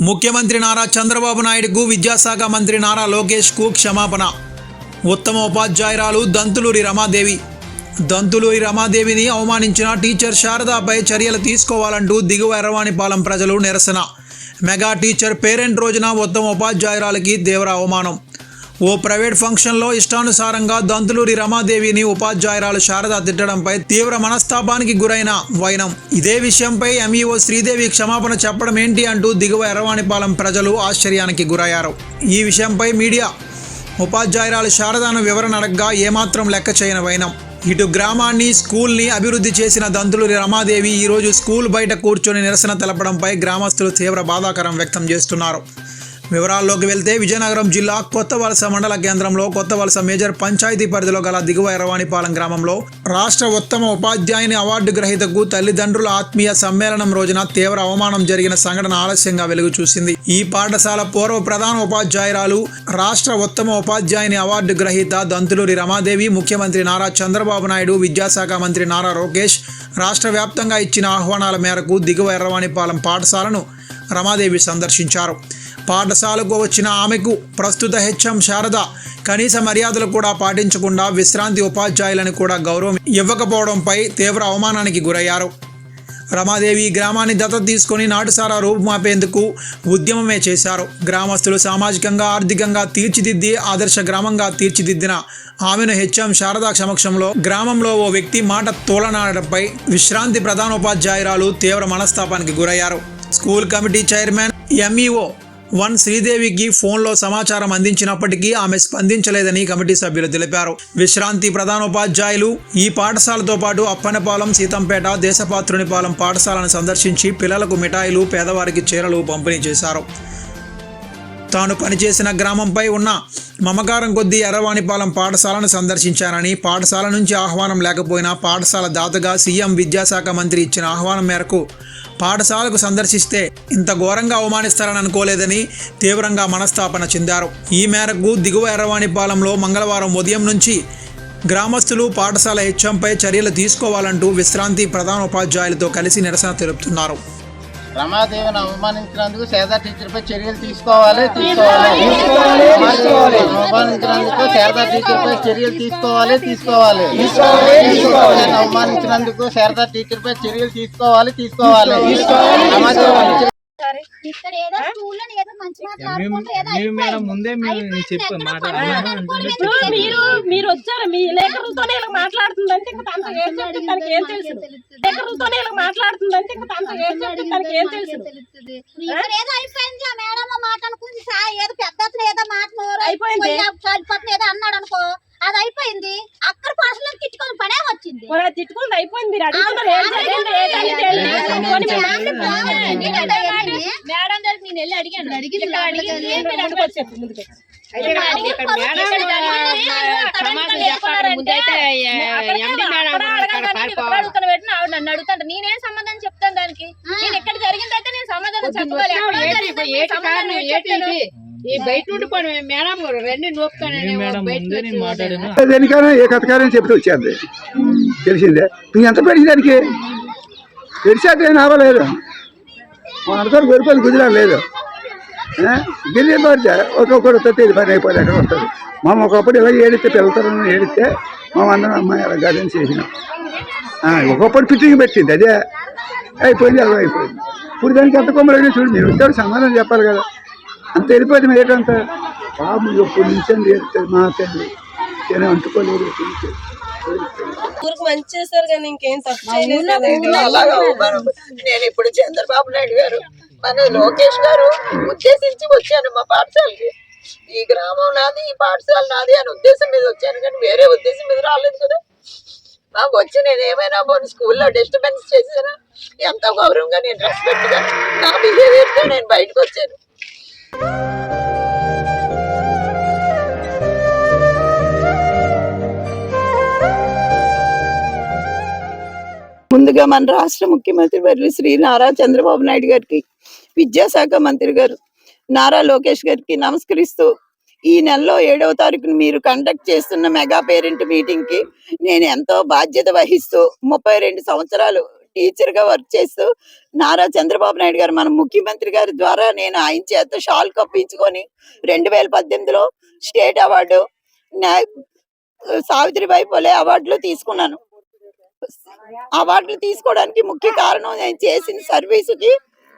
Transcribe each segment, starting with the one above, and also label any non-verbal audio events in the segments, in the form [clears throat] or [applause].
ముఖ్యమంత్రి నారా చంద్రబాబు నాయుడుకు విద్యాశాఖ మంత్రి నారా లోకేష్కు క్షమాపణ. ఉత్తమ ఉపాధ్యాయురాలు దంతులూరి రమాదేవి. దంతులూరి రమాదేవిని అవమానించిన టీచర్ శారదాపై చర్యలు తీసుకోవాలంటూ దిగువ ఎర్రవాణిపాలెం ప్రజలు నిరసన. మెగా టీచర్ పేరెంట్ రోజున ఉత్తమ ఉపాధ్యాయురాలకి తీవ్ర అవమానం. ఓ ప్రైవేట్ ఫంక్షన్లో ఇష్టానుసారంగా దంతులూరి రమాదేవిని ఉపాధ్యాయురాలు శారద తిట్టడంపై తీవ్ర మనస్తాపానికి గురైన వైనం. ఇదే విషయంపై ఎంఈఓ శ్రీదేవి క్షమాపణ చెప్పడం ఏంటి అంటూ దిగువ ఎరవాణిపాలెం ప్రజలు ఆశ్చర్యానికి గురయ్యారు. ఈ విషయంపై మీడియా ఉపాధ్యాయురాలు శారదాను వివరణ అడగ్గా ఏమాత్రం లెక్క చేయని వైనం. ఇటు గ్రామాన్ని స్కూల్ని అభివృద్ధి చేసిన దంతులూరి రమాదేవి ఈరోజు స్కూల్ బయట కూర్చొని నిరసన తెలపడంపై గ్రామస్తులు తీవ్ర బాధాకరం వ్యక్తం చేస్తున్నారు. వివరాల్లోకి వెళ్తే విజయనగరం జిల్లా కొత్త వలస మండల కేంద్రంలో కొత్త వలస మేజర్ పంచాయతీ పరిధిలో గల దిగువ ఎరవాణిపాలెం గ్రామంలో రాష్ట్ర ఉత్తమ ఉపాధ్యాయుని అవార్డు గ్రహీతకు తల్లిదండ్రుల ఆత్మీయ సమ్మేళనం రోజున తీవ్ర అవమానం జరిగిన సంఘటన ఆలస్యంగా వెలుగు చూసింది. ఈ పాఠశాల పూర్వ ప్రధాన ఉపాధ్యాయురాలు రాష్ట్ర ఉత్తమ ఉపాధ్యాయుని అవార్డు గ్రహీత దంతులూరి రమాదేవి ముఖ్యమంత్రి నారా చంద్రబాబు నాయుడు విద్యాశాఖ మంత్రి నారా లోకేష్ రాష్ట్ర వ్యాప్తంగా ఇచ్చిన ఆహ్వానాల మేరకు దిగువ ఎర్రవాణిపాలెం పాఠశాలను రమాదేవి సందర్శించారు. పాఠశాలకు వచ్చిన ఆమెకు ప్రస్తుత హెచ్ఎం శారద కనీస మర్యాదలు కూడా పాటించకుండా విశ్రాంతి ఉపాధ్యాయులను కూడా గౌరవం ఇవ్వకపోవడంపై తీవ్ర అవమానానికి గురయ్యారు. రమాదేవి గ్రామాన్ని దత్తత తీసుకొని నాటుసారా రూపుమాపేందుకు ఉద్యమమే చేశారు. గ్రామస్తులు సామాజికంగా ఆర్థికంగా తీర్చిదిద్ది ఆదర్శ గ్రామంగా తీర్చిదిద్దిన ఆమెను హెచ్ఎం శారదా సమక్షంలో గ్రామంలో ఓ వ్యక్తి మాట తోలనాడడంపై విశ్రాంతి ప్రధానోపాధ్యాయురాలు తీవ్ర మనస్తాపానికి గురయ్యారు. School committee chairman MEO one శ్రీదేవికి ఫోన్లో సమాచారం అందించినప్పటికీ ఆమె స్పందించలేదని కమిటీ సభ్యులు తెలిపారు. విశ్రాంతి ప్రధానోపాధ్యాయులు ఈ పాఠశాలతో పాటు అప్పనపాలెం సీతంపేట దేశపాత్రునిపాలెం పాఠశాలను సందర్శించి పిల్లలకు మిఠాయిలు పేదవారికి చీరలు పంపిణీ చేశారు. తాను పనిచేసిన గ్రామంపై ఉన్న మమకారం కొద్దీ ఎర్రవాణిపాలెం పాఠశాలను సందర్శించారని పాఠశాల నుంచి ఆహ్వానం లేకపోయినా పాఠశాల దాతగా సీఎం విద్యాశాఖ మంత్రి ఇచ్చిన ఆహ్వానం మేరకు పాఠశాలకు సందర్శిస్తే ఇంత ఘోరంగా అవమానిస్తారని అనుకోలేదని తీవ్రంగా మనస్తాపన చెందారు. ఈ మేరకు దిగువ ఎర్రవాణిపాలెంలో మంగళవారం ఉదయం నుంచి గ్రామస్తులు పాఠశాల హెచ్ఎంపై చర్యలు తీసుకోవాలంటూ విశ్రాంతి ప్రధానోపాధ్యాయులతో కలిసి నిరసన తెలుపుతున్నారు. రమాదేవిని అవమానించినందుకు శారదా టీచర్ పై చర్యలు తీసుకోవాలి తీసుకోవాలి. అవమానించినందుకు శారదా టీచర్ పై చర్యలు తీసుకోవాలి తీసుకోవాలి. అవమానించినందుకు శారదా టీచర్ పై చర్యలు తీసుకోవాలి తీసుకోవాలి. ముందే మీరు వచ్చారు? మీ లేఖరులతోనే ఇలా మాట్లాడుతుందంటే ఇంకా తనకు ఏం చెప్తే తనకి ఏం తెలుసు? లేఖరులతోనే ఇలా మాట్లాడుతుందంటే ఇంకా తనకు ఏం చెప్తే తనకి ఏం తెలుసు? ఏదో అయిపోయింది ఆ మేడం మాట అనుకుంది సార్ ఏదో పెద్ద ఏదో మాట అయిపోయింది. ఏదో అన్నాడు అనుకో అది అయిపోయింది. అక్కడ పనే అది తిట్టుకుంది అయిపోయింది మీరు మేడం దగ్గర నేను వెళ్ళి అడిగాను అడిగింది. నన్ను నేనేం సమాధానం చెప్తాను దానికి నేను ఎక్కడ జరిగిందంటే నేను సమాధానం చెప్పగలను ఈ బయట మేడం గారు రండి దేనికైనా ఏ కథకారం చెప్తే వచ్చేది తెలిసిందే? నువ్వు ఎంత పెరిగి దానికి? తెలిసాక ఏం అవ్వలేదు మా అందరూ గొరిపల్లి కుదిరా లేదు. గిరి పడితే ఒక్కొక్కరు వస్తే ఇది పని అయిపోయి అక్కడ వస్తుంది మా ఒకప్పుడు ఇలా ఏడితే పిల్లతరం ఏడితే మా అందరం అమ్మాయి అలా గదని చేసినాం. ఆ, ఒకప్పుడు ఫిట్టింగ్ పెట్టింది అదే. అయిపోయింది అలా అయిపోయింది. ఇప్పుడు దానికి ఎంత కొమ్మలు చూడు మీరు వచ్చారు సమాధానం చెప్పాలి కదా. అంత వెళ్ళిపోయింది మీరు ఏంటంత బాబు ఎప్పుడు నుంచి మా తండ్రి నేను అంటుకోలేదు ఊరికి మంచి చేస్తారు కానీ ఇంకేం తప్పు చేయలేదు కదా. అలాగా మనం నేను ఇప్పుడు చంద్రబాబు నాయుడు గారు మన లోకేష్ గారు ఉద్దేశించి వచ్చాను మా పాఠశాలకి. ఈ గ్రామం నాది ఈ పాఠశాల నాది అనే ఉద్దేశం మీద వచ్చాను కానీ వేరే ఉద్దేశం మీద రాలేదు కదా. నాకు వచ్చి నేను ఏమైనా పోనీ స్కూల్లో డిస్టర్బెన్స్ చేశానా ఎంతో గౌరవంగా నేను రెస్పెక్ట్గా నా బిహేవియర్తో నేను బయటకు వచ్చాను. ముందుగా మన రాష్ట్ర ముఖ్యమంత్రి వర్లు శ్రీ నారా చంద్రబాబు నాయుడు గారికి విద్యాశాఖ మంత్రి గారు నారా లోకేష్ గారికి నమస్కరిస్తూ ఈ నెలలో ఏడవ తారీఖున మీరు కండక్ట్ చేస్తున్న మెగా పేరెంట్ మీటింగ్కి నేను ఎంతో బాధ్యత వహిస్తూ ముప్పై రెండు సంవత్సరాలు టీచర్గా వర్క్ చేస్తూ నారా చంద్రబాబు నాయుడు గారు మన ముఖ్యమంత్రి గారి ద్వారా నేను ఆయన చేత షాల్ కప్పించుకొని రెండు వేల పద్దెనిమిదిలో స్టేట్ అవార్డు సావిత్రిబాయి పోలే అవార్డులు తీసుకున్నాను. అవార్డులు తీసుకోవడానికి ముఖ్య కారణం నేను చేసిన సర్వీసుకి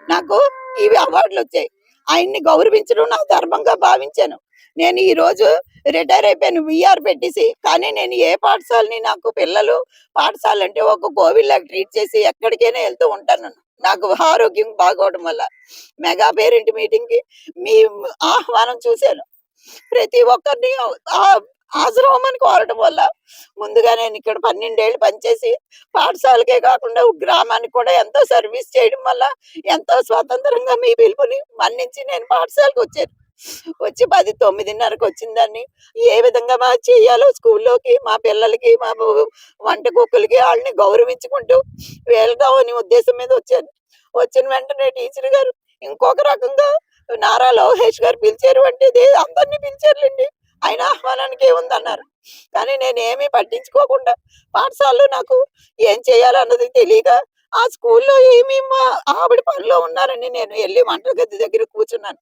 నాకు ఇవి అవార్డులు వచ్చాయి. ఆయన్ని గౌరవించడం నా ధర్మంగా భావించాను. నేను ఈ రోజు రిటైర్ అయిపోయాను విఆర్ పెట్టేసి. కానీ నేను ఏ పాఠశాలని నాకు పిల్లలు పాఠశాల అంటే ఒక కోవిడ్లాగా ట్రీట్ చేసి ఎక్కడికైనా వెళ్తూ ఉంటాను. నాకు ఆరోగ్యం బాగోవడం వల్ల మెగా పేరెంట్ మీటింగ్కి మీ ఆహ్వానం చూశాను. ప్రతి ఒక్కరిని ఆ- హాజరవ్వమని కోరడం వల్ల ముందుగా నేను ఇక్కడ పన్నెండేళ్ళు పనిచేసి పాఠశాలకే కాకుండా గ్రామానికి కూడా ఎంతో సర్వీస్ చేయడం వల్ల ఎంతో స్వతంత్రంగా మీ పిలుపుని మన్నించి నేను పాఠశాలకు వచ్చాను. వచ్చి పది తొమ్మిదిన్నరకు వచ్చిందాన్ని ఏ విధంగా మా చేయాలో స్కూల్లోకి మా పిల్లలకి మా వంట కుక్కలకి వాళ్ళని గౌరవించుకుంటూ వెళ్దామని ఉద్దేశం మీద వచ్చాను. వచ్చిన వెంటనే టీచర్ గారు ఇంకొక రకంగా నారా లోకేష్ గారు పిలిచారు అంటే అందరినీ పిలిచారులేండి. ఆయన ఆహ్వానానికి ఏముందన్నారు? కానీ నేను ఏమీ పట్టించుకోకుండా పాఠశాలలో నాకు ఏం చేయాలన్నది తెలియక ఆ స్కూల్లో ఏమి మా ఆవిడ పనిలో ఉన్నారని నేను వెళ్ళి వంట గది దగ్గర కూర్చున్నాను.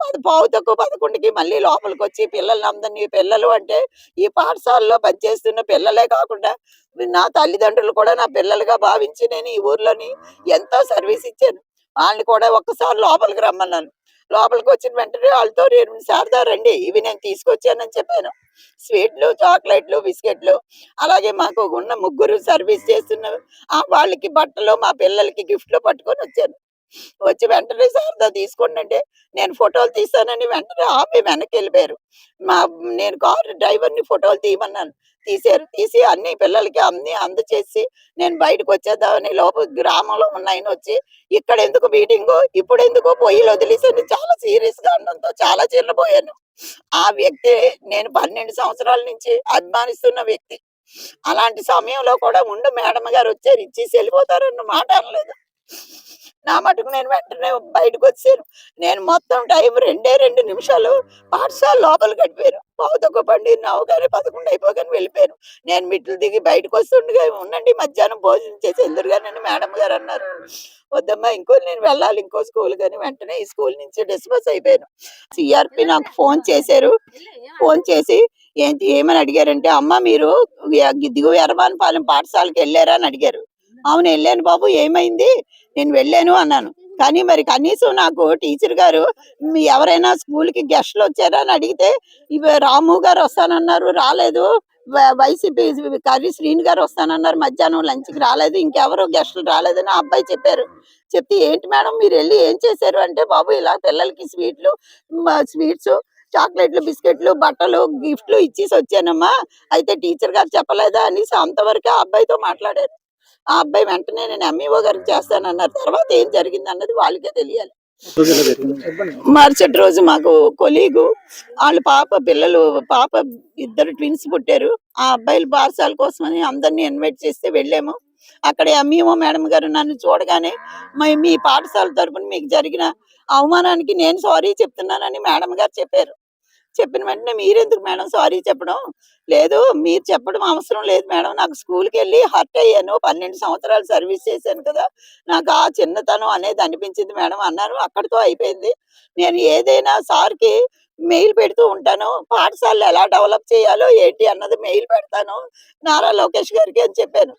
అది పావుతకు పదకొండుకి మళ్ళీ లోపలికి వచ్చి పిల్లల్ని అందరినీ పిల్లలు అంటే ఈ పాఠశాలలో పనిచేస్తున్న పిల్లలే కాకుండా నా తల్లిదండ్రులు కూడా నా పిల్లలుగా భావించి నేను ఈ ఊర్లోని ఎంతో సర్వీస్ ఇచ్చాను. వాళ్ళని కూడా ఒక్కసారి లోపలికి రమ్మన్నాను. లోపలికి వచ్చిన వెంటనే వాళ్ళతో నేను శారదా రండి ఇవి నేను తీసుకొచ్చానని చెప్పాను. స్వీట్లు చాక్లెట్లు బిస్కెట్లు అలాగే మాకు ఉన్న ముగ్గురు సర్వీస్ చేస్తున్న వాళ్ళకి బట్టలు మా పిల్లలకి గిఫ్ట్లు పట్టుకొని వచ్చాను. వచ్చి వెంటనే శారదా తీసుకోండి అంటే నేను ఫోటోలు తీసానని వెంటనే ఆపి వెనక్కి వెళ్ళిపోయారు. మా నేను కారు డ్రైవర్ని ఫోటోలు తీయమన్నాను. తీసారు తీసి అన్ని పిల్లలకి అన్ని అందచేసి నేను బయటకు వచ్చేద్దామని లోపల గ్రామంలో ఉన్న ఆయన వచ్చి ఇక్కడ ఎందుకు మీటింగు? ఇప్పుడు ఎందుకు పొయ్యిలు వదిలేసాను చాలా సీరియస్గా ఉండడంతో చాలా చిన్నపోయాను ఆ వ్యక్తి నేను పన్నెండు సంవత్సరాల నుంచి అభిమానిస్తున్న వ్యక్తి. అలాంటి సమయంలో కూడా ఉండు మేడం గారు వచ్చారు. ఇచ్చేసి వెళ్ళిపోతారన్న మాట అనలేదు. నా మటుకు నేను వెంటనే బయటకు వచ్చాను నేను మొత్తం టైం రెండే రెండు నిమిషాలు పాఠశాల లోపల గడిపాను. పావుతొక్క పండి నవ్వుగానే పదకొండు అయిపోగానే వెళ్ళిపోయాను. నేను మిట్లు దిగి బయటకు వస్తుండగా ఉండండి మధ్యాహ్నం భోజనం చేసి ఎదురుగానని మేడం గారు అన్నారు. వద్దమ్మా ఇంకో నేను వెళ్ళాలి ఇంకో స్కూల్ కానీ వెంటనే ఈ స్కూల్ నుంచి డిస్బస్ అయిపోయాను. సిఆర్పి నాకు ఫోన్ చేశారు. ఫోన్ చేసి ఏంటి ఏమని అడిగారంటే అమ్మ మీరు దిగువ ఎరవానిపాలెం పాఠశాలకు వెళ్ళారా అని అడిగారు. అవును వెళ్ళాను బాబు ఏమైంది? నేను వెళ్ళాను అన్నాను. కానీ మరి కనీసం నాకు టీచర్ గారు మీ ఎవరైనా స్కూల్కి గెస్ట్లు వచ్చారా అని అడిగితే ఇవి రాము గారు వస్తానన్నారు రాలేదు. వైసీపీ కర్రీ శ్రీని గారు వస్తానన్నారు మధ్యాహ్నం లంచ్కి రాలేదు. ఇంకెవరు గెస్టులు రాలేదని ఆ అబ్బాయి చెప్పారు. చెప్తే ఏంటి మేడం మీరు వెళ్ళి ఏం చేశారు? అంటే బాబు ఇలా పిల్లలకి స్వీట్లు స్వీట్స్ చాక్లెట్లు బిస్కెట్లు బట్టలు గిఫ్ట్లు ఇచ్చేసి వచ్చానమ్మా. అయితే టీచర్ గారు చెప్పలేదా? అనేసి అంతవరకు ఆ అబ్బాయితో మాట్లాడారు. ఆ అబ్బాయి వెంటనే నేను ఎంఈఓ గారికి చేస్తానన్నారు. తర్వాత ఏం జరిగింది అన్నది వాళ్ళకే తెలియాలి. మరుసటి రోజు మాకు కొలీగు వాళ్ళ పాప పిల్లలు పాప ఇద్దరు ట్విన్స్ పుట్టారు. ఆ అబ్బాయిల పాఠశాల కోసమని అందరినీ ఇన్వైట్ చేస్తే వెళ్ళాము. అక్కడ ఎంఈఓ మేడం గారు నన్ను చూడగానే "మీ- మీ పాఠశాల తరపున మీకు జరిగిన అవమానానికి నేను సారీ చెప్తున్నానని మేడం గారు చెప్పారు. చెప్పిన వెంటనే మీరెందుకు మేడం సారీ చెప్పడం? లేదు మీరు చెప్పడం అవసరం లేదు మేడం. నాకు స్కూల్కి వెళ్ళి హర్ట్ అయ్యాను. పన్నెండు సంవత్సరాలు సర్వీస్ చేశాను కదా. నాకు ఆ చిన్నతనం అనేది అనిపించింది మేడం అన్నారు. అక్కడితో అయిపోయింది. నేను ఏదైనా సార్కి మెయిల్ పెడుతూ ఉంటాను. పాఠశాలలో ఎలా డెవలప్ చేయాలో ఏంటి అన్నది మెయిల్ పెడతాను. నారా లోకేష్ గారికి అని చెప్పాను.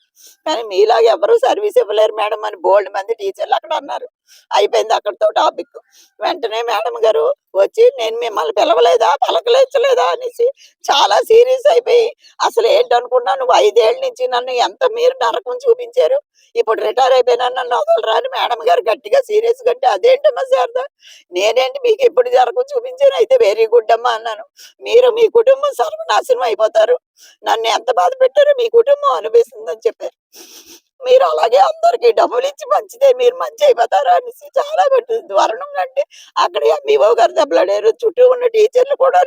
కానీ మీలాగా ఎవరు సర్వీస్ ఇవ్వలేరు మేడం అని బోల్డ్ మంది టీచర్లు అక్కడ అన్నారు. అయిపోయింది అక్కడితో టాపిక్. వెంటనే మేడం గారు వచ్చి నేను మిమ్మల్ని పిలవలేదా? పలకలేచలేదా అనేసి చాలా సీరియస్ అయిపోయి అసలు ఏంటనుకున్నా నువ్వు ఐదేళ్ళ నుంచి నన్ను ఎంత మీరు నరకం చూపించారు? ఇప్పుడు రిటైర్ అయిపోయినా నన్ను వదలరా? అని మేడం గారు గట్టిగా సీరియస్గా అంటే అదేంటమ్మా శారదా? నేనేంటి మీకు ఎప్పుడు నరకం చూపించాను? అయితే వెరీ గుడ్ అమ్మా అన్నాను. మీరు మీ కుటుంబం సర్వనాశనం అయిపోతారు. నన్ను ఎంత బాధ పెట్టారో మీ కుటుంబం అనిపిస్తుందని చెప్పారు. మీరు అలాగే అందరికి డబ్బులు ఇచ్చి మంచిదే మీరు మంచి అయిపోతారు అనేసి చాలా పెట్టింది వరణం అంటే అక్కడ ఎంఈఓ గారు దెబ్బలాడారు చుట్టూ ఉన్న టీచర్లు కూడా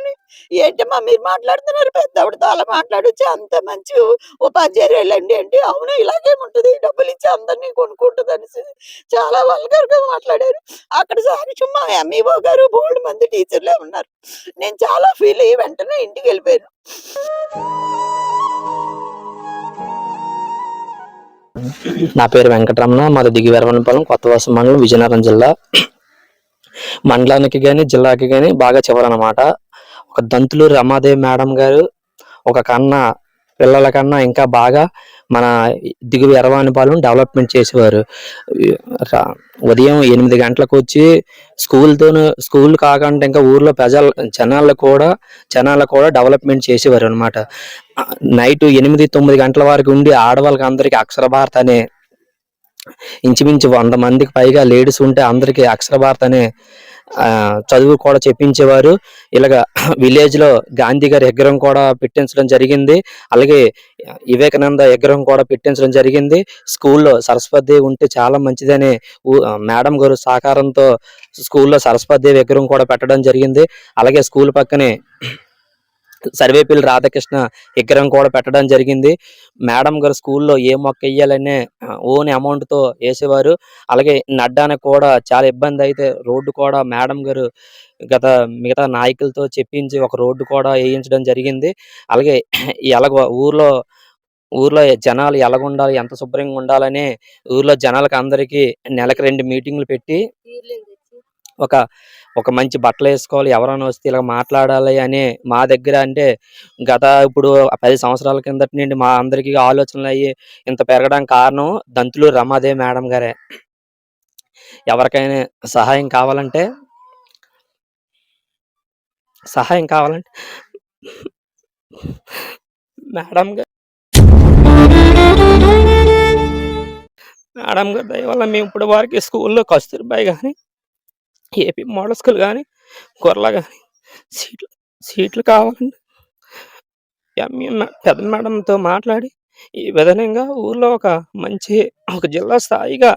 ఏంటమ్మా మీరు మాట్లాడుతున్నారు పెద్దవిడతో అలా మాట్లాడొచ్చి? అంత మంచి ఉపాధ్యాయులండి అంటే అవును ఇలాగే ఉంటుంది డబ్బులు ఇచ్చి అందరినీ కొనుక్కుంటుంది అనేసి చాలా వల్గర్గా మాట్లాడారు. అక్కడ సాక్షి మా ఎంఈఓ గారు బోల్డ్ మంది టీచర్లే ఉన్నారు. నేను చాలా ఫీల్ అయ్యి వెంటనే ఇంటికి వెళ్ళిపోయాను. నా పేరు వెంకటరమణ మాది దిగివెరవనపాలెం కొత్త వలస మండలం విజయనగరం జిల్లా. మండలానికి కానీ జిల్లాకి కానీ బాగా చివరనమాట. ఒక దంతులు రమాదేవి మేడం గారు ఒక కన్నా పిల్లల కన్నా ఇంకా బాగా మన దిగువ ఎరవానిపాలెం డెవలప్మెంట్ చేసేవారు. రా- ఉదయం ఎనిమిది గంటలకు వచ్చి స్కూల్తో స్కూల్ కాకుండా ఇంకా ఊర్లో ప్రజల జనాల్లో కూడా జనాలు కూడా డెవలప్మెంట్ చేసేవారు అనమాట నైట్ ఎనిమిది తొమ్మిది గంటల వరకు ఉండి ఆడవాళ్ళకి అందరికీ అక్షర భారత అనే ఇంచుమించు వంద మందికి పైగా లేడీస్ ఉంటే అందరికీ అక్షర భారత అనే చదువు కూడా చెప్పించేవారు. ఇలాగ విలేజ్లో గాంధీ గారి విగ్రహం కూడా పెట్టించడం జరిగింది. అలాగే వివేకానంద విగ్రహం కూడా పెట్టించడం జరిగింది. స్కూల్లో సరస్వతి ఉంటే చాలా మంచిదని ఊ- మేడం గారు సహకారంతో స్కూల్లో సరస్వతి విగ్రహం కూడా పెట్టడం జరిగింది. అలాగే స్కూల్ పక్కనే సర్వేపల్లి రాధాకృష్ణ విగ్రహం కూడా పెట్టడం జరిగింది. మేడం గారు స్కూల్లో ఏ మొక్క వేయాలనే ఓన్ అమౌంట్తో వేసేవారు. అలాగే నడ్డానికి కూడా చాలా ఇబ్బంది అయితే రోడ్డు కూడా మేడం గారు గత మిగతా నాయకులతో చెప్పించి ఒక రోడ్డు కూడా వేయించడం జరిగింది. అలాగే ఎలాగ ఊర్లో ఊర్లో జనాలు ఎలాగుండాలి ఎంత శుభ్రంగా ఉండాలని ఊర్లో జనాలకు అందరికీ నెలకు రెండు మీటింగ్లు పెట్టి ఒక ఒక మంచి బట్టలు వేసుకోవాలి ఎవరైనా వస్తే ఇలా మాట్లాడాలి అని మా దగ్గర అంటే గత ఇప్పుడు పది సంవత్సరాల కిందటి నుండి మా అందరికీ ఆలోచనలు అయ్యి ఇంత పెరగడానికి కారణం దంతులు రమాదే మేడం గారే. ఎవరికైనా సహాయం కావాలంటే సహాయం కావాలంటే మేడం గారు మేడం గారు దయవల్ల మేము ఇప్పుడు వారికి స్కూల్లో కస్తూర్బాయ్ కానీ ఏపీ మోడల్ స్కూల్ కానీ గొర్రెల కానీ సీట్లు సీట్లు కావాలండి. ఎంఈ పెద్ద మేడంతో మాట్లాడి ఈ విధంగా ఊర్లో ఒక మంచి ఒక జిల్లా స్థాయిగా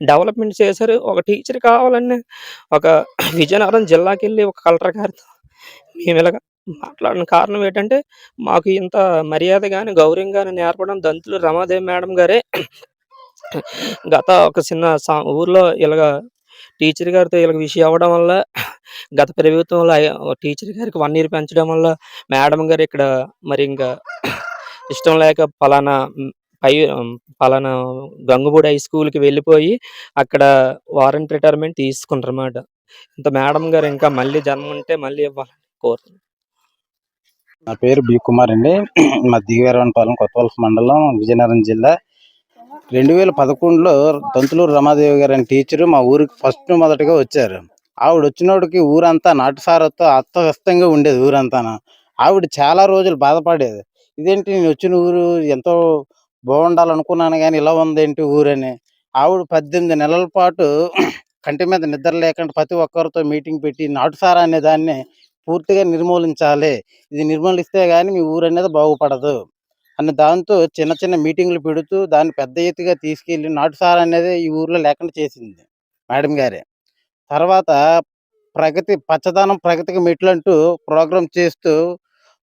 డెవలప్మెంట్ చేశారు. ఒక టీచర్ కావాలని ఒక విజయనగరం జిల్లాకి వెళ్ళి ఒక కలెక్టర్ గారితో మేము ఇలాగ మాట్లాడిన కారణం ఏంటంటే మాకు ఇంత మర్యాద కానీ గౌరవం కానీ నేర్పడం దంతులు రమాదేవి మేడం గారే గత ఒక చిన్న సా- ఊర్లో ఇలాగ టీచర్ గారితో వీళ్ళకి విషయం అవ్వడం వల్ల గత ప్రభుత్వంలో టీచర్ గారికి వన్ ఇయర్ పెంచడం వల్ల మేడం గారు ఇక్కడ మరి ఇంకా ఇష్టం లేక పలానా పై పలానా గంగుబూడి హై స్కూల్కి వెళ్ళిపోయి అక్కడ వారంట్ రిటైర్మెంట్ తీసుకుంటారు అన్నమాట ఇంత మేడం గారు ఇంకా మళ్ళీ జన్మ ఉంటే మళ్ళీ ఇవ్వాలని కోరుతున్నాను. నా పేరు బి కుమార్ అండి. మా దిగవరవనపాలెం కొత్తవలస మండలం విజయనగరం జిల్లా రెండు వేల పదకొండులో తంతులూరు రమాదేవి గారు అనే టీచరు మా ఊరికి ఫస్ట్ మొదటగా వచ్చారు. ఆవిడ వచ్చినోడికి ఊరంతా నాటుసారతో అస్తవ్యస్తంగా ఉండేది ఊరంతా ఆవిడ చాలా రోజులు బాధపడేది. ఇదేంటి నేను వచ్చిన ఊరు ఎంతో బాగుండాలనుకున్నాను కానీ ఇలా ఉందేంటి ఊరని. ఆవిడ పద్దెనిమిది నెలల పాటు కంటి మీద నిద్ర లేకుండా ప్రతి ఒక్కరితో మీటింగ్ పెట్టి నాటుసారా అనే దాన్ని పూర్తిగా నిర్మూలించాలి. ఇది నిర్మూలిస్తే కానీ మీ ఊరు అనేది బాగుపడదు. అన్న దాంతో చిన్న చిన్న మీటింగ్లు పెడుతూ దాన్ని పెద్ద ఎత్తుగా తీసుకెళ్ళి నాటుసార అనేది ఈ ఊర్లో లేకుండా చేసింది మేడం గారే. తర్వాత ప్రగతి పచ్చదనం ప్రగతికి మెట్లు అంటూ ప్రోగ్రామ్ చేస్తూ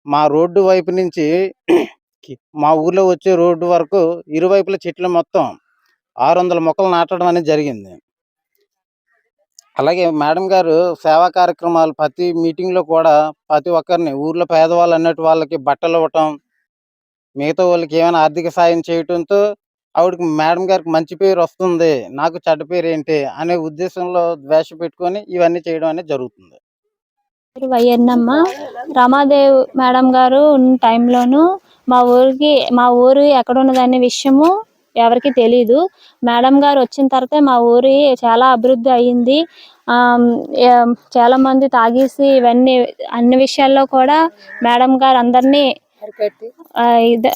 మా రోడ్డు వైపు నుంచి [clears throat] మా ఊర్లో వచ్చే రోడ్డు వరకు ఇరువైపుల చెట్లు మొత్తం ఆరు వందల మొక్కలు నాటడం అనేది జరిగింది. అలాగే మేడం గారు సేవా కార్యక్రమాలు ప్రతి మీటింగ్లో కూడా ప్రతి ఒక్కరిని ఊర్లో పేదవాళ్ళు అన్నట్టు వాళ్ళకి బట్టలు ఇవ్వటం మిగతా వాళ్ళకి ఏమైనా ఆర్థిక సాయం చేయటంతో ఆవిడకి మేడం గారికి మంచి పేరు వస్తుంది నాకు చెడ్డ పేరు ఏంటి అనే ఉద్దేశంలో ద్వేష పెట్టుకొని ఇవన్నీ చేయడం అనేది జరుగుతుంది. పేరు వయ్యన్నమ్మ రమాదేవ్ మేడం గారు ఉన్న టైంలోను మా ఊరికి మా ఊరు ఎక్కడ ఉన్నదనే విషయము ఎవరికి తెలీదు. మేడం గారు వచ్చిన తర్వాత మా ఊరి చాలా అభివృద్ధి అయ్యింది చాలామంది చాలా మంది తాగేసి ఇవన్నీ అన్ని విషయాల్లో కూడా మేడం గారు అందరినీ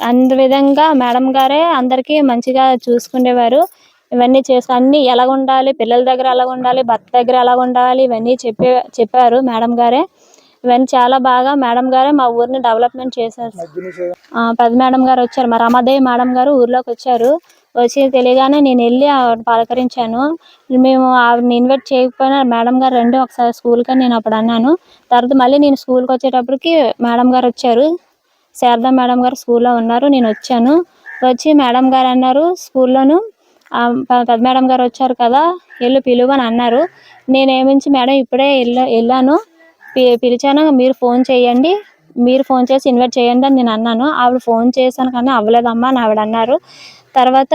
అందు విధంగా మేడం గారే అందరికీ మంచిగా చూసుకునేవారు ఇవన్నీ చేసి అన్ని ఎలా ఉండాలి పిల్లల దగ్గర ఎలా ఉండాలి భర్త దగ్గర ఎలా ఉండాలి ఇవన్నీ చెప్పే చెప్పారు మేడం గారే. ఇవన్నీ చాలా బాగా మేడం గారే మా ఊరిని డెవలప్మెంట్ చేశారు. పెద్ద మేడం గారు వచ్చారు. మా రమాదేవి మేడం గారు ఊర్లోకి వచ్చారు. వచ్చి తెలియగానే నేను వెళ్ళి ఆవిడ పలకరించాను. మేము ఆవిడని ఇన్వైట్ చేయకపోయినా మేడం గారు రండి ఒకసారి స్కూల్కి నేను అప్పుడు అన్నాను. తర్వాత మళ్ళీ నేను స్కూల్కి వచ్చేటప్పటికి మేడం గారు వచ్చారు. శారద మేడం గారు స్కూల్లో ఉన్నారు నేను వచ్చాను. వచ్చి మేడం గారు అన్నారు స్కూల్లోను పెద్ద మేడం గారు వచ్చారు కదా వెళ్ళు పిలువు అని అన్నారు. నేనేమించి మేడం ఇప్పుడే వెళ్ళా వెళ్ళాను. పి- పిలిచాను మీరు ఫోన్ చేయండి. మీరు ఫోన్ చేసి ఇన్వైట్ చేయండి అని నేను అన్నాను. ఆవిడ ఫోన్ చేశాను కానీ అవ్వలేదమ్మా అని ఆవిడ అన్నారు. తర్వాత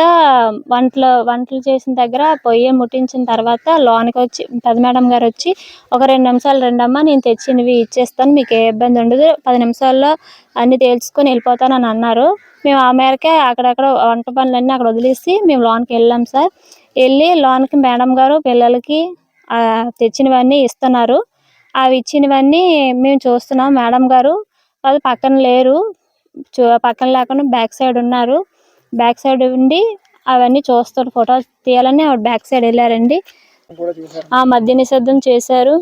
వంటలు వంటలు చేసిన దగ్గర పొయ్యి ముట్టించిన తర్వాత లోనికి వచ్చి పెద్ద మేడం గారు వచ్చి ఒక రెండు నిమిషాలు రెండమ్మా నేను తెచ్చినవి ఇచ్చేస్తాను మీకు ఏ ఇబ్బంది ఉండదు పది నిమిషాల్లో అన్ని తేల్చుకొని వెళ్ళిపోతానని అన్నారు. మేము ఆ మేరకే అక్కడక్కడ వంట పనులన్నీ అక్కడ వదిలేసి మేము లోనికి వెళ్ళాం సార్. వెళ్ళి లోనికి మేడం గారు పిల్లలకి తెచ్చినవన్నీ ఇస్తున్నారు. అవి ఇచ్చినవన్నీ మేము చూస్తున్నాం. మేడం గారు వాళ్ళు పక్కన లేరు. చూ- పక్కన లేకుండా బ్యాక్ సైడ్ ఉన్నారు. బ్యాక్ సైడ్ ఉండి అవన్నీ చూస్తారు. ఫోటో తీయాలని ఆవిడ బ్యాక్ సైడ్ వెళ్ళారండి. ఆ మద్య నిషేధం చేశారు.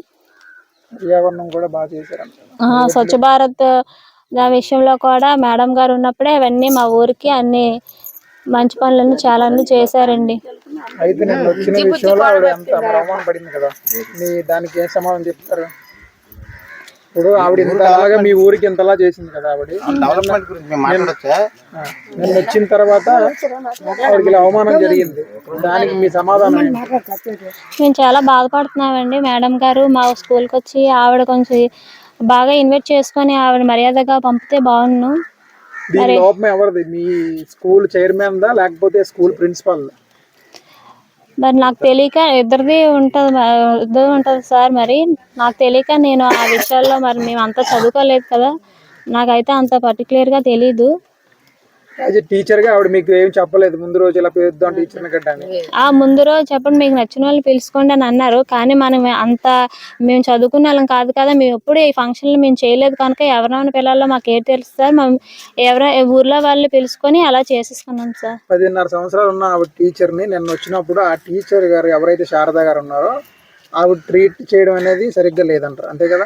స్వచ్ఛ భారత్ ఆ విషయంలో కూడా మేడం గారు ఉన్నప్పుడే అవన్నీ మా ఊరికి అన్ని మంచి పనులన్నీ చాలా అన్ని చేశారండి. అయితే నేను వచ్చిన విషయంలో ఆవిడ ఎంత అవమానం పడింది కదా. మీ దానికి ఏం సమాధానం చెప్తారు? ఇప్పుడు ఆవిడ మీ ఊరికి ఇంతలా చేసింది కదా ఆవిడ. డెవలప్మెంట్ గురించి మేము మాట్లాడొచ్చా? ఆ, నేను వచ్చిన తర్వాత ఆవిడకి ఇలా అవమానం జరిగింది. దానికి మీ సమాధానం? మేము చాలా బాధపడుతున్నామండి మేడం గారు మా స్కూల్కి వచ్చి ఆవిడ కొంచెం బాగా ఇన్వైట్ చేసుకొని ఆవిడ మర్యాదగా పంపితే దీని లోపం ఎవరిది? మీ స్కూల్ చైర్మన్ దా లేకపోతే స్కూల్ ప్రిన్సిపాల్ మరి నాకు తెలియక ఇద్దరిది ఉంటుంది ఇద్దరు ఉంటుంది సార్ మరి. నాకు తెలియక నేను ఆ విషయాల్లో మరి మేము అంత చదువుకోలేదు కదా. నాకైతే అంత పర్టికులర్గా తెలీదు. యాజ్ టీచర్గా ఆవిడ మీకు ఏం చెప్పలేదు? ముందు రోజు ఇలా పేరుద్దాం గడ్డని ఆ ముందు రోజు చెప్పండి మీకు నచ్చిన వాళ్ళు పిలుచుకోండి అని అన్నారు. కానీ మనం అంత మేము చదువుకున్న వాళ్ళం కాదు కదా మేము ఎప్పుడు ఈ ఫంక్షన్లు మేము చేయలేదు కనుక ఎవరైనా పిల్లల్లో మాకు ఏం తెలుసు సార్? మేము ఎవరో ఊర్లో వాళ్ళు పిలుచుకొని అలా చేసేసుకున్నాం సార్. పదిన్నర సంవత్సరాలు ఉన్న ఆవిడ టీచర్ని నిన్న వచ్చినప్పుడు ఆ టీచర్ గారు ఎవరైతే శారద గారు ఉన్నారో ఆవిడ ట్రీట్ చేయడం అనేది సరిగ్గా లేదంటారు. అంతే కదా?